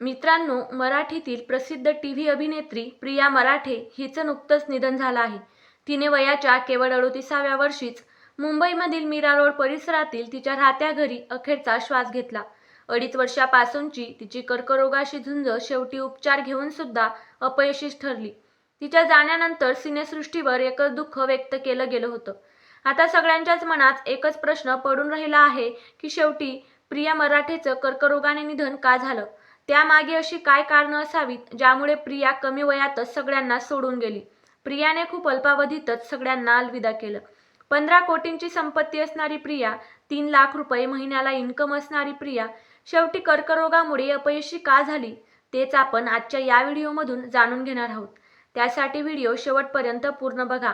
मित्रांनो मराठीतील प्रसिद्ध टी व्ही अभिनेत्री प्रिया मराठे हिचं नुकतंच निधन झालं आहे. तिने वयाच्या केवळ अडोतीसाव्या वर्षीच मुंबईमधील मीरा रोड परिसरातील तिच्या राहत्या घरी अखेरचा श्वास घेतला. अडीच वर्षापासूनची तिची कर्करोगाशी झुंज शेवटी उपचार घेऊन सुद्धा अपयशीच ठरली. तिच्या जाण्यानंतर सिनेसृष्टीवर एकच दुःख व्यक्त केलं गेलं होतं. आता सगळ्यांच्याच मनात एकच प्रश्न पडून राहिला आहे की शेवटी प्रिया मराठेचं कर्करोगाने निधन का झालं? त्यामागे अशी काय कारणं असावीत ज्यामुळे प्रिया कमी वयातच सगळ्यांना सोडून गेली. प्रियाने खूप अल्पावधीतच सगळ्यांना अलविदा केलं. पंधरा कोटींची संपत्ती असणारी प्रिया तीन लाख रुपये महिन्याला इन्कम असणारी प्रिया शेवटी कर्करोगामुळे अपयशी का झाली तेच आपण आजच्या या व्हिडिओमधून जाणून घेणार आहोत. त्यासाठी व्हिडिओ शेवटपर्यंत पूर्ण बघा.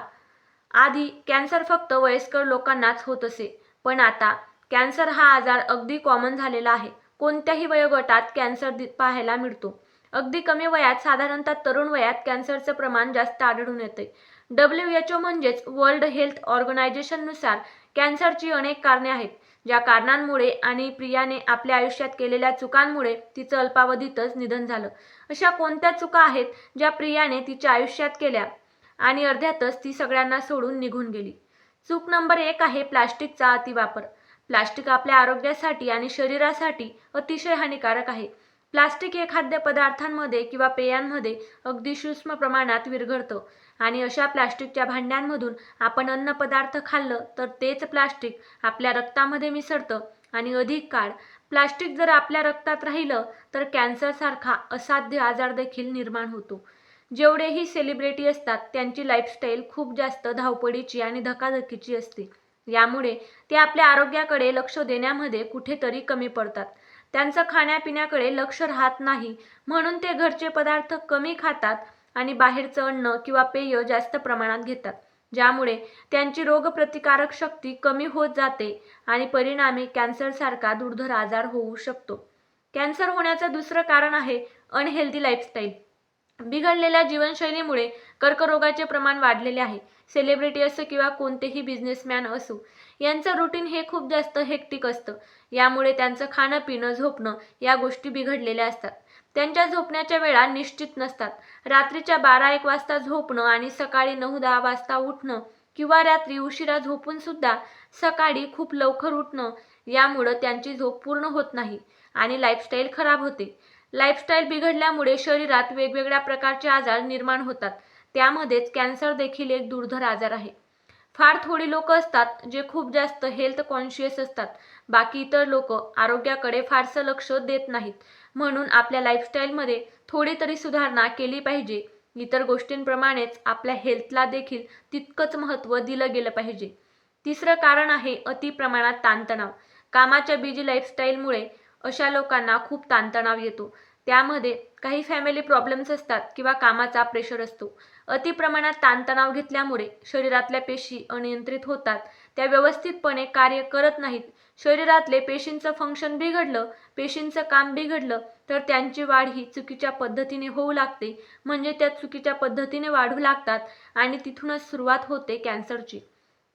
आधी कॅन्सर फक्त वयस्कर लोकांनाच होत असे पण आता कॅन्सर हा आजार अगदी कॉमन झालेला आहे. कोणत्याही वयोगटात कॅन्सर दि- पाहायला मिळतो. अगदी कमी वयात साधारणतः तरुण वयात कॅन्सरचं प्रमाण जास्त आढळून येते. डब्ल्यू एच ओ म्हणजेच वर्ल्ड हेल्थ ऑर्गनायझेशननुसार कॅन्सरची अनेक कारणे आहेत ज्या कारणांमुळे आणि प्रियाने आपल्या आयुष्यात केलेल्या चुकांमुळे तिचं अल्पावधीतच निधन झालं. अशा कोणत्या चुका आहेत ज्या प्रियाने तिच्या आयुष्यात केल्या आणि अर्ध्यातच ती सगळ्यांना सोडून निघून गेली? चूक नंबर एक आहे प्लास्टिकचा अतिवापर. प्लास्टिक आपल्या आरोग्यासाठी आणि शरीरासाठी अतिशय हानिकारक आहे. प्लास्टिक हे खाद्यपदार्थांमध्ये किंवा पेयांमध्ये अगदी सूक्ष्म प्रमाणात विरघळतं आणि अशा प्लास्टिकच्या भांड्यांमधून आपण अन्नपदार्थ खाल्लं तर तेच प्लास्टिक आपल्या रक्तामध्ये मिसळतं आणि अधिक काळ प्लास्टिक जर आपल्या रक्तात राहिलं तर कॅन्सरसारखा असाध्य आजार देखील निर्माण होतो. जेवढेही सेलिब्रिटी असतात त्यांची लाईफस्टाईल खूप जास्त धावपळीची आणि धकाधकीची असते. यामुळे ते आपल्या आरोग्याकडे लक्ष देण्यामध्ये कुठेतरी कमी पडतात. त्यांचं खाण्यापिण्याकडे लक्ष राहत नाही म्हणून ते घरचे पदार्थ कमी खातात आणि बाहेरचं अन्न किंवा पेय जास्त प्रमाणात घेतात. ज्यामुळे त्यांची रोगप्रतिकारक शक्ती कमी होत जाते आणि परिणामी कॅन्सरसारखा दुर्धर आजार होऊ शकतो. कॅन्सर होण्याचं दुसरं कारण आहे अनहेल्दी लाईफस्टाईल. बिघडलेल्या जीवनशैलीमुळे कर्करोगाचे प्रमाण वाढलेले आहे. सेलिब्रिटी असो किंवा कोणतेही बिझनेसमॅन असो यांचं रुटीन हे खूप जास्त हेक्टिक असतं. यामुळे त्यांचं खाणं पिणं झोपणं या गोष्टी बिघडलेल्या असतात. त्यांच्या झोपण्याच्या वेळा निश्चित नसतात. रात्रीच्या बारा एक वाजता झोपणं आणि सकाळी नऊ दहा वाजता उठणं किंवा रात्री उशिरा झोपून सुद्धा सकाळी खूप लवकर उठणं यामुळं त्यांची झोप पूर्ण होत नाही आणि लाईफस्टाईल खराब होते. लाईफस्टाईल बिघडल्यामुळे शरीरात वेगवेगळ्या प्रकारचे आजार निर्माण होतात. त्यामध्येच कॅन्सर देखील एक दुर्धर आजार आहे. फार थोडी लोक असतात जे खूप जास्त हेल्थ कॉन्शियस असतात. बाकी इतर लोक आरोग्याकडे फारसं लक्ष देत नाहीत. म्हणून आपल्या लाईफस्टाईलमध्ये थोडी तरी सुधारणा केली पाहिजे. इतर गोष्टींप्रमाणेच आपल्या हेल्थला देखील तितकंच महत्त्व दिलं गेलं पाहिजे. तिसरं कारण आहे अति प्रमाणात ताणतणाव. कामाच्या बिजी लाईफस्टाईलमुळे अशा लोकांना खूप ताणतणाव येतो. त्यामध्ये काही फॅमिली प्रॉब्लेम्स असतात किंवा कामाचा प्रेशर असतो. अति प्रमाणात ताणतणाव घेतल्यामुळे शरीरातल्या पेशी अनियंत्रित होतात. त्या व्यवस्थितपणे कार्य करत नाहीत. शरीरातले पेशींचं फंक्शन बिघडलं पेशींचं काम बिघडलं तर त्यांची वाढ ही चुकीच्या पद्धतीने होऊ लागते. म्हणजे त्या चुकीच्या पद्धतीने वाढू लागतात आणि तिथूनच सुरुवात होते कॅन्सरची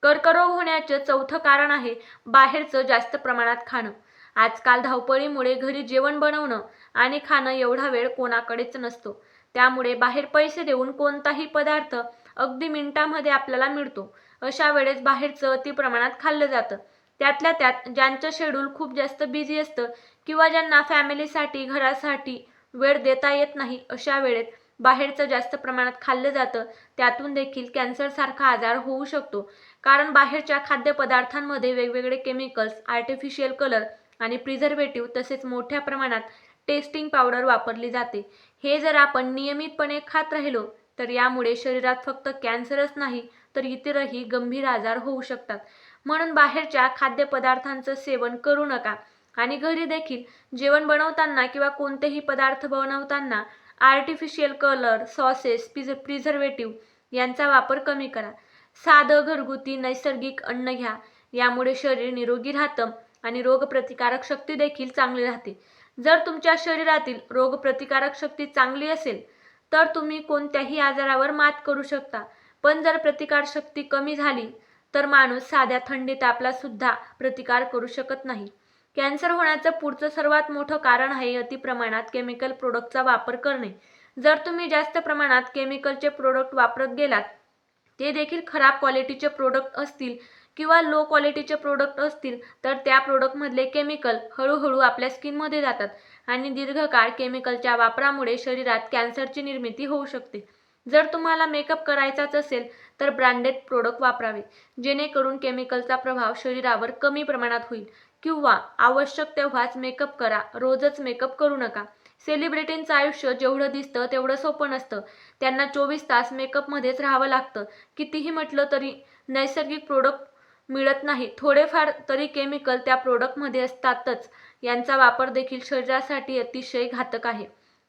कर्करोग होण्याचं चौथं कारण आहे बाहेरचं जास्त प्रमाणात खाणं. आजकाल धावपळीमुळे घरी जेवण बनवणं आणि खाणं एवढा वेळ कोणाकडेच नसतो. त्यामुळे बाहेर पैसे देऊन कोणताही पदार्थ अगदी मिनिटामध्ये आपल्याला मिळतो. अशा वेळेस बाहेरचं अति प्रमाणात खाल्लं जातं. त्यातल्या त्यात ज्यांचं शेड्यूल खूप जास्त बिझी असतं किंवा ज्यांना फॅमिलीसाठी घरासाठी वेळ देता येत नाही अशा वेळेत बाहेरचं जास्त प्रमाणात खाल्लं जातं. त्यातून देखील कॅन्सरसारखा आजार होऊ शकतो. कारण बाहेरच्या खाद्यपदार्थांमध्ये वेगवेगळे केमिकल्स आर्टिफिशियल कलर आणि प्रिझर्वेटिव्ह तसेच मोठ्या प्रमाणात टेस्टिंग पावडर वापरली जाते. हे जर आपण नियमितपणे खात राहिलो तर यामुळे शरीरात फक्त कॅन्सरच नाही तर इतरही गंभीर आजार होऊ शकतात. म्हणून बाहेरच्या खाद्यपदार्थांचं सेवन करू नका. आणि घरी देखील जेवण बनवताना किंवा कोणतेही पदार्थ बनवताना आर्टिफिशियल कलर सॉसेस पिझ प्रिझर्वेटिव्ह यांचा वापर कमी करा. साधं घरगुती नैसर्गिक अन्न घ्या. यामुळे शरीर निरोगी राहतं. आणि रोगप्रतिकारक शक्ती देखील चांगली राहते. जर तुमच्या शरीरातील रोगप्रतिकारक शक्ती चांगली असेल तर तुम्ही कोणत्याही आजारावर मात करू शकता. पण जर प्रतिकारशक्ती कमी झाली तर माणूस साध्या थंडी तापला सुद्धा प्रतिकार करू शकत नाही. कॅन्सर होण्याचं पुढचं सर्वात मोठं कारण आहे अतिप्रमाणात केमिकल प्रोडक्टचा वापर करणे. जर तुम्ही जास्त प्रमाणात केमिकलचे प्रोडक्ट वापरत गेलात ते देखील खराब क्वालिटीचे प्रोडक्ट असतील किंवा लो क्वालिटीचे प्रोडक्ट असतील तर त्या प्रोडक्टमधले केमिकल हळूहळू आपल्या स्किनमध्ये जातात. आणि दीर्घकाळ केमिकलच्या वापरामुळे शरीरात कॅन्सरची निर्मिती होऊ शकते. जर तुम्हाला मेकअप करायचाच असेल तर ब्रँडेड प्रोडक्ट वापरावे. जेणेकरून केमिकलचा प्रभाव शरीरावर कमी प्रमाणात होईल. किंवा आवश्यक तेव्हाच मेकअप करा रोजच मेकअप करू नका. सेलिब्रिटींचं आयुष्य जेवढं दिसतं तेवढं सोपं नसतं. त्यांना चोवीस तास मेकअपमध्येच राहावं लागतं. कितीही म्हटलं तरी नैसर्गिक प्रोडक्ट मिळत नाही. थोडेफार तरी केमिकल त्या प्रोडक्टमध्ये असतातच. यांचा वापर देखील शरीरासाठी अतिशय घातक आहे.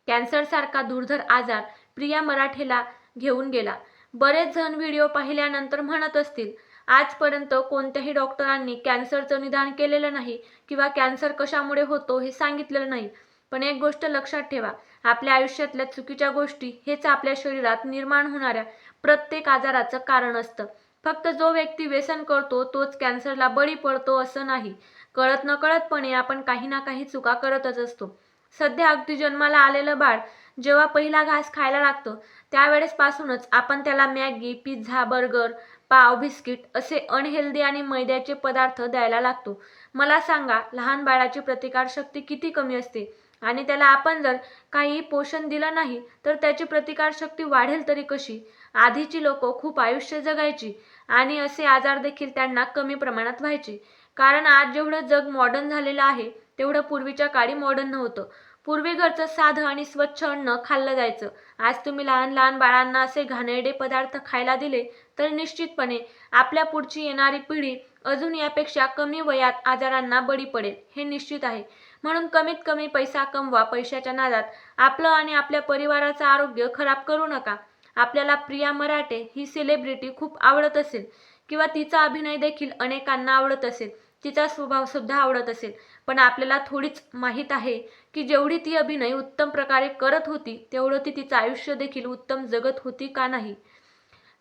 कॅन्सरसारखा दुर्धर आजार प्रिया मराठेला घेऊन गेला. बरेच जण व्हिडिओ पाहिल्यानंतर म्हणत असतील आजपर्यंत कोणत्याही डॉक्टरांनी कॅन्सरचं निदान केलेलं नाही किंवा कॅन्सर कशामुळे होतो हे सांगितलेलं नाही. पण एक गोष्ट लक्षात ठेवा आपल्या आयुष्यातल्या चुकीच्या गोष्टी हेच आपल्या शरीरात निर्माण होणाऱ्या प्रत्येक आजाराचं कारण असतं. फक्त जो व्यक्ती व्यसन करतो तोच कॅन्सरला बळी पडतो असं नाही. कळत नकळतपणे आपण काही ना काही चुका करतच असतो. सध्या अगदी जन्माला आलेलं बाळ जेव्हा पहिला घास खायला लागतं त्यावेळेस पासूनच आपण त्याला मॅगी पिझ्झा बर्गर पाव बिस्किट असे अनहेल्दी आणि मैद्याचे पदार्थ द्यायला लागतो. मला सांगा लहान बाळाची प्रतिकारशक्ती किती कमी असते? आणि त्याला आपण जर काही पोषण दिलं नाही तर त्याची प्रतिकारशक्ती वाढेल तरी कशी? आधीची लोक खूप आयुष्य जगायची आणि असे आजार देखील त्यांना कमी प्रमाणात व्हायचे. कारण आज जेवढं जग मॉडर्न झालेलं आहे तेवढं पूर्वीच्या काळी मॉडर्न नव्हतं. पूर्वी घरचं साधं आणि स्वच्छ अन्न खाल्लं जायचं. आज तुम्ही लहान लहान बाळांना असे घाणेरडे पदार्थ खायला दिले तर निश्चितपणे आपल्या पुढची येणारी पिढी अजून यापेक्षा कमी वयात आजारांना बळी पडेल हे निश्चित आहे. म्हणून कमीत कमी पैसा कमवा पैशाच्या नादात आपलं आणि आपल्या परिवाराचं आरोग्य खराब करू नका. आपल्याला प्रिया मराठे ही सेलिब्रिटी खूप आवडत असेल. किंवा तिचा अभिनय देखील अनेकांना आवडत असेल. तिचा स्वभाव सुद्धा आवडत असेल. पण आपल्याला थोडीच माहीत आहे की जेवढी ती अभिनय उत्तम प्रकारे करत होती तेवढं ती तिचं आयुष्य देखील उत्तम जगत होती का नाही?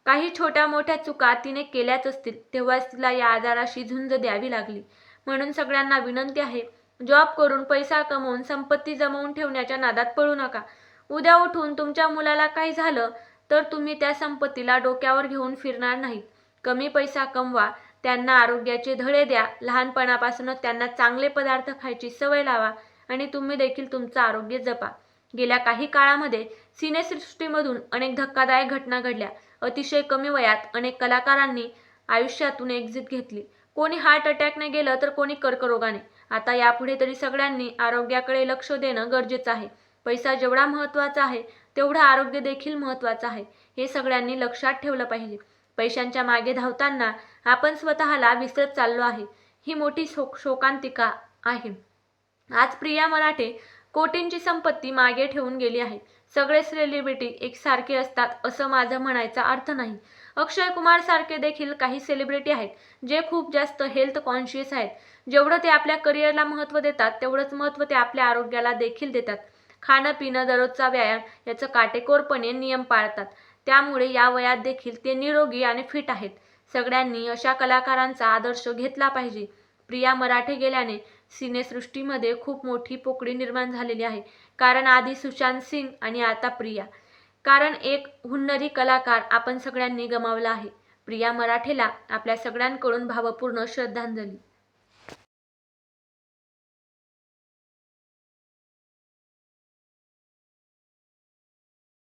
काही छोट्या मोठ्या चुका तिने केल्याच असतील तेव्हाच तिला या आजाराशी झुंज द्यावी लागली. म्हणून सगळ्यांना विनंती आहे जॉब करून पैसा कमवून संपत्ती जमवून ठेवण्याच्या नादात पळू नका. उद्या उठून तुमच्या मुलाला काही झालं तर तुम्ही त्या संपत्तीला डोक्यावर घेऊन फिरणार नाही कमी पैसा कमवा त्यांना आरोग्याचे धडे द्या लहानपणापासूनच त्यांना चांगले पदार्थ खायची सवय लावा आणि तुम्ही देखील तुमचं आरोग्य जपा. गेल्या काही काळामध्ये सिनेसृष्टीमधून अनेक धक्कादायक घटना घडल्या. अतिशय कमी वयात अनेक कलाकारांनी आयुष्यातून एक्झिट घेतली. कोणी हार्ट अटॅकने गेलं तर कोणी कर्करोगाने. आता यापुढे तरी सगळ्यांनी आरोग्याकडे लक्ष देणं गरजेचं आहे. पैसा जेवढा महत्त्वाचा आहे तेवढं आरोग्य देखील महत्त्वाचं आहे. हे सगळ्यांनी लक्षात ठेवलं पाहिजे. पैशांच्या मागे धावताना आपण स्वतःला विसरत चाललो आहे. ही मोठी शोक शोकांतिका आहे. आज प्रिया मराठे कोटींची संपत्ती मागे ठेवून गेली आहे. सगळे सेलिब्रिटी एकसारखे असतात असं माझं म्हणायचा अर्थ नाही. अक्षय कुमार सारखे देखील काही सेलिब्रिटी आहेत जे खूप जास्त हेल्थ कॉन्शियस आहेत. जेवढं ते आपल्या करिअरला महत्त्व देतात तेवढंच महत्त्व ते आपल्या आरोग्याला देखील देतात. खाणं पिणं दररोजचा व्यायाम याचं काटेकोरपणे नियम पाळतात. त्यामुळे या वयात देखील ते निरोगी आणि फिट आहेत. सगळ्यांनी अशा कलाकारांचा आदर्श घेतला पाहिजे. प्रिया मराठे गेल्याने सिनेसृष्टीमध्ये खूप मोठी पोकळी निर्माण झालेली आहे. कारण आधी सुशांत सिंग आणि आता प्रिया. कारण एक हुन्नरी कलाकार आपण सगळ्यांनी गमावला आहे. प्रिया मराठेला आपल्या सगळ्यांकडून भावपूर्ण श्रद्धांजली.